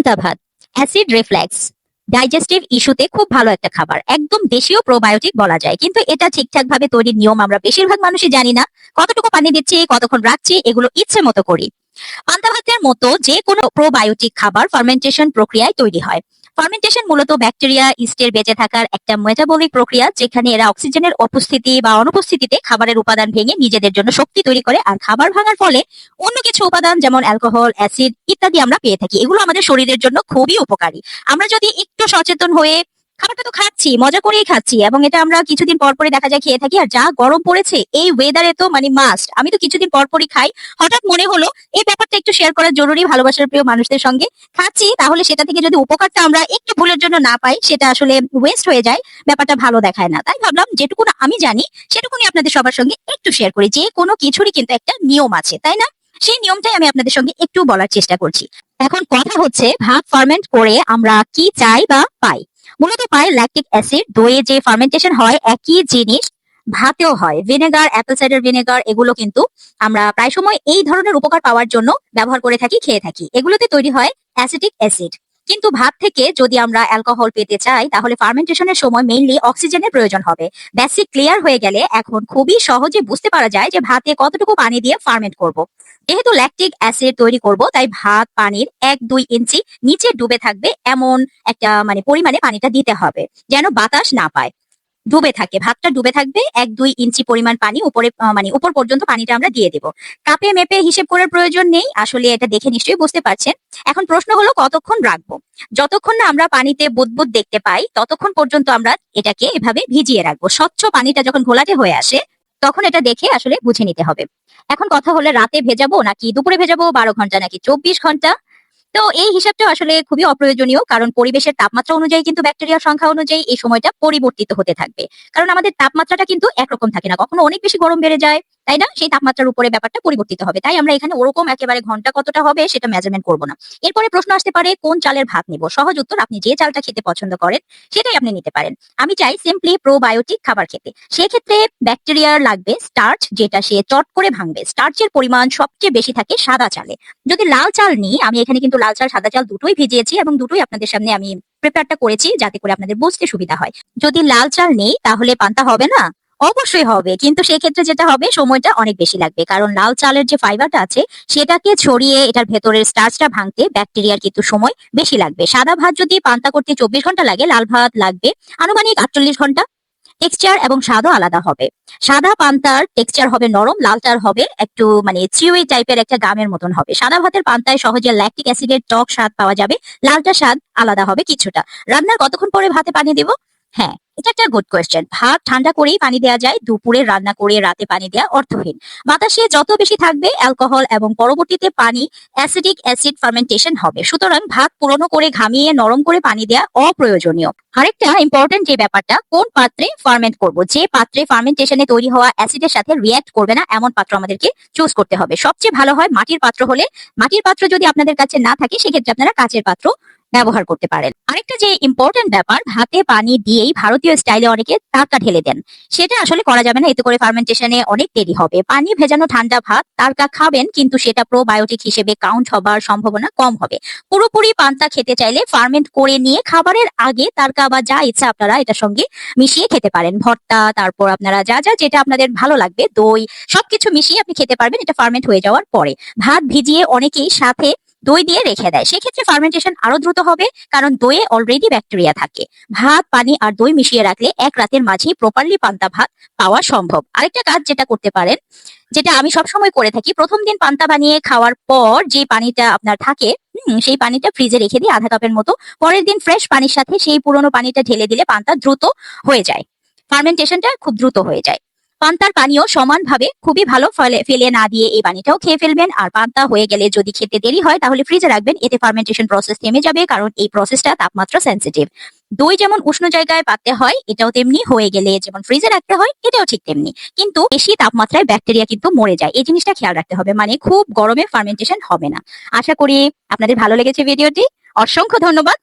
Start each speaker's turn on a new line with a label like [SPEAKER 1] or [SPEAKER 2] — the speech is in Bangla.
[SPEAKER 1] পান্তা ভাত অ্যাসিড রিফ্লেক্স ডাইজেস্টিভ ইস্যুতে খুব ভালো একটা খাবার। একদম দেশীয় প্রোবায়োটিক বলা যায়। কিন্তু এটা ঠিকঠাক ভাবে তৈরির নিয়ম আমরা বেশিরভাগ মানুষই জানি না। কতটুকু পানি দিচ্ছি, কতক্ষণ রাখছি, এগুলো ইচ্ছে মতো করি। পান্তা ভাতের মতো যে কোনো প্রোবায়োটিক খাবার ফার্মেন্টেশন প্রক্রিয়ায় তৈরি হয়। ফার্মেন্টেশন মূলত ব্যাকটেরিয়া ইস্টের বেঁচে থাকার একটা মেটাবলিক প্রক্রিয়া, যেখানে এরা অক্সিজেনের উপস্থিতি বা অনুপস্থিতিতে খাবারের উপাদান ভেঙে নিজেদের জন্য শক্তি তৈরি করে আর খাবার ভাঙার ফলে অন্য কিছু উপাদান যেমন অ্যালকোহল অ্যাসিড ইত্যাদি আমরা পেয়ে থাকি। এগুলো আমাদের শরীরের জন্য খুবই উপকারী। আমরা যদি একটু সচেতন হয়ে খাবারটা তো খাচ্ছি, মজা করেই খাচ্ছি এবং এটা আমরা কিছুদিন পর পরে দেখা যায় খেয়ে থাকি আর যা গরম পড়েছে, এই ওয়েদারে তো মানে মাস্ট আমি তো কিছুদিন পর পরই খাই। হঠাৎ মনে হলো এই ব্যাপারটা একটু শেয়ার করা জরুরি ভালোবাসার প্রিয় মানুষদের সঙ্গে। খাচ্ছি, তাহলে সেটা থেকে যদি উপকারটা আমরা একটু ভুলের জন্য না পাই, সেটা আসলে ওয়েস্ট হয়ে যায়, ব্যাপারটা ভালো দেখায় না। তাই ভাবলাম যেটুকু আমি জানি, সেটুকুনি আপনাদের সবার সঙ্গে একটু শেয়ার করি। যে কোনো কিছুরই কিন্তু একটা নিয়ম আছে, তাই না? সেই নিয়মটাই আমি আপনাদের সঙ্গে একটু বলার চেষ্টা করছি। এখন কথা হচ্ছে ভাত ফার্মেন্ট করে আমরা কি চাই বা পাই। মূলত পাই ল্যাকটিক অ্যাসিড দইয়ে যে ফার্মেন্টেশন হয়, একই জিনিস ভাতেও হয়। ভিনেগার অ্যাপেল সাইডার ভিনেগার এগুলো কিন্তু আমরা প্রায় সময় এই ধরনের উপকার পাওয়ার জন্য ব্যবহার করে থাকি, খেয়ে থাকি। এগুলোতে তৈরি হয় অ্যাসিটিক অ্যাসিড কিন্তু ভাত থেকে যদি আমরা অ্যালকোহল পেতে চাই, তাহলে ফার্মেন্টেশনের সময় মেইনলি অক্সিজেনের প্রয়োজন হবে বেসিক ক্লিয়ার হয়ে গেলে এখন খুবই সহজে বুঝতে পারা যায় যে ভাতে কতটুকু পানি দিয়ে ফার্মেন্ট করব। যেহেতু ল্যাকটিক অ্যাসিড তৈরি করব, তাই ভাত পানির এক দুই ইঞ্চি নিচে ডুবে থাকবে এমন একটা মানে পরিমাণে পানিটা দিতে হবে, যেন বাতাস না পায় ডুবে থাকে। ভাতটা ডুবে থাকবে, এক, দুই ইঞ্চি পরিমাণ পানি উপরে মানে উপর পর্যন্ত পানিটা আমরা দিয়ে দেব। কাপে মেপে হিসেব করার প্রয়োজন নেই, আসলে এটা দেখে নিশ্চয়ই বুঝতে পারছেন। এখন প্রশ্ন হলো, কতক্ষণ রাখব? যতক্ষণ না আমরা পানিতে বুদবুদ দেখতে পাই, ততক্ষণ পর্যন্ত আমরা এটাকে এভাবে ভিজিয়ে রাখব। স্বচ্ছ পানিটা যখন ঘোলাটে হয়ে আসে, তখন এটা দেখে আসলে বুঝে নিতে হবে। এখন কথা হলে, রাতে ভেজাবো নাকি দুপুরে ভেজাবো, বারো ঘণ্টা নাকি চব্বিশ ঘণ্টা? তো এই হিসাবটা আসলে খুবই অপ্রয়োজনীয়, কারণ পরিবেশের তাপমাত্রা অনুযায়ী কিন্তু ব্যাকটেরিয়ার সংখ্যা অনুযায়ী এই সময়টা পরিবর্তিত হতে থাকবে। কারণ আমাদের তাপমাত্রাটা কিন্তু একরকম থাকে না, কখনো অনেক বেশি গরম বেড়ে যায় তাই না? সেই তাপমাত্রার উপরে ব্যাপারটা পরিবর্তিত হবে। তাই আমরা এখানে ওরকম একেবারে ঘণ্টা কতটা হবে সেটা মেজারমেন্ট করব না। এরপরে প্রশ্ন আসতে পারে, কোন চালের ভাত নিব? সহজ উত্তর, আপনি যে চালটা খেতে পছন্দ করেন, সেটাই আপনি নিতে পারেন। আমি চাই সিম্পলি প্রোবায়োটিক খাবার খেতে। সেক্ষেত্রে ব্যাকটেরিয়ার লাগবে স্টার্চ যেটা সে চট করে ভাঙবে। স্টার্চের পরিমাণ সবচেয়ে বেশি থাকে সাদা চালে। যদি লাল চাল নিই, আমি এখানে কিন্তু লাল চাল, সাদা চাল দুটোই ভিজিয়েছি এবং দুটোই আপনাদের সামনে আমি প্রিপেয়ারটা করেছি যাতে করে আপনাদের বুঝতে সুবিধা হয়। যদি লাল চাল নেই, তাহলে পান্তা হবে না? অবশ্যই হবে। কিন্তু সেক্ষেত্রে যেটা হবে, সময়টা অনেক বেশি লাগবে। কারণ লাল চালের যে ফাইবারটা আছে, সেটাকে ছড়িয়ে এটার ভেতরের স্টার্চটা ভাঙতে ব্যাকটেরিয়ার কিন্তু সময় বেশি লাগবে। সাদা ভাত যদি পান্তা করতে চব্বিশ ঘণ্টা লাগে, লাল ভাত লাগবে আনুমানিক আটচল্লিশ ঘণ্টা। টেক্সচার এবং স্বাদও আলাদা হবে। সাদা পান্তার টেক্সচার হবে নরম লালটার হবে একটু মানে চিউই টাইপের একটা গামের মতন হবে। সাদা ভাতের পান্তায় সহজে ল্যাকটিক অ্যাসিডের টক স্বাদ পাওয়া যাবে। লালটার স্বাদ আলাদা হবে কিছুটা। রান্নার কতক্ষণ পরে ভাতে পানি দেব? হ্যাঁ এটা একটা গুড কোয়েশ্চেন ভাত ঠান্ডা করেই পানি দেওয়া যায়, দুপুরে রান্না করে রাতে পানি দেওয়া অর্থহীন। বাতাসে যত বেশি থাকবে অ্যালকোহল এবং পরবর্তীতে পানি অ্যাসিডিক অ্যাসিড ফার্মেন্টেশন হবে। সুতরাং ভাত পুরনো করে ঘামিয়ে নরম করে পানি দেওয়া অপ্রয়োজনীয়। আরেকটা ইম্পর্টেন্ট যে ব্যাপারটা, কোন পাত্রে ফার্মেন্ট করব? যে পাত্রে ফার্মেন্টেশনে তৈরি হওয়া অ্যাসিডের সাথে রিয়্যাক্ট করবে না, এমন পাত্র আমাদেরকে চুজ করতে হবে। সবচেয়ে ভালো হয় মাটির পাত্র হলে, মাটির পাত্র যদি আপনাদের কাছে না থাকে, সেক্ষেত্রে আপনারা কাঁচের পাত্র ব্যবহার করতে পারেন। আরেকটা যে ইম্পর্টেন্ট ব্যাপার, ভাতে পানি দিয়েই ভারতীয় স্টাইলে অনেকে তারকা ঢেলে দেন। সেটা আসলে করা যাবে না, এতে করে ফার্মেন্টেশনে অনেক দেরি হবে। পানি ভেজানো ঠান্ডা ভাত তারকা খাবেন, কিন্তু সেটা প্রোবায়োটিক হিসেবে কাউন্ট হবার সম্ভাবনা কম হবে। পুরোপুরি পান্তা খেতে চাইলে ফার্মেন্ট করে নিয়ে খাবারের আগে তারকা বা যা ইচ্ছা আপনারা এটার সঙ্গে মিশিয়ে খেতে পারেন। ভর্তা, তারপর আপনারা যা যা যেটা আপনাদের ভালো লাগবে, দই, সবকিছু মিশিয়ে আপনি খেতে পারবেন, এটা ফার্মেন্ট হয়ে যাওয়ার পরে। ভাত ভিজিয়ে অনেকেই সাথে দই দিয়ে রেখে দেয়। সেক্ষেত্রে ফার্মেন্টেশন আরও দ্রুত হবে, কারণ দইয়ে অলরেডি ব্যাকটেরিয়া থাকে। ভাত, পানি আর দই মিশিয়ে রাখলে এক রাতের মাঝেই প্রপারলি পান্তা ভাত পাওয়া সম্ভব। আরেকটা কাজ যেটা করতে পারেন, যেটা আমি সবসময় করে থাকি, প্রথম দিন পান্তা বানিয়ে খাওয়ার পর যে পানিটা আপনার থাকে সেই পানিটা ফ্রিজে রেখে দিই আধা কাপের মতো, পরের দিন ফ্রেশ পানির সাথে সেই পুরনো পানিটা ঢেলে দিলে পান্তা দ্রুত হয়ে যায়। ফার্মেন্টেশনটা খুব দ্রুত হয়ে যায়। পান্তার পানিও সমানভাবে খুবই ভালো ফলে ফেলে না দিয়ে এই পানিটাও খেয়ে ফেলবেন। আর পান্তা হয়ে গেলে যদি খেতে দেরি হয়, তাহলে ফ্রিজে রাখবেন। এতে ফার্মেন্টেশন প্রসেস থেমে যাবে, কারণ এই প্রসেসটা তাপমাত্রা সেন্সিটিভ দই যেমন উষ্ণ জায়গায় পাততে হয়, এটাও তেমনি হয়ে গেলে যেমন ফ্রিজে রাখতে হয়, এটাও ঠিক তেমনি। কিন্তু বেশি তাপমাত্রায় ব্যাকটেরিয়া কিন্তু মরে যায়। এই জিনিসটা খেয়াল রাখতে হবে। মানে খুব গরমে ফার্মেন্টেশন হবে না। আশা করি আপনাদের ভালো লেগেছে ভিডিওটি অসংখ্য ধন্যবাদ।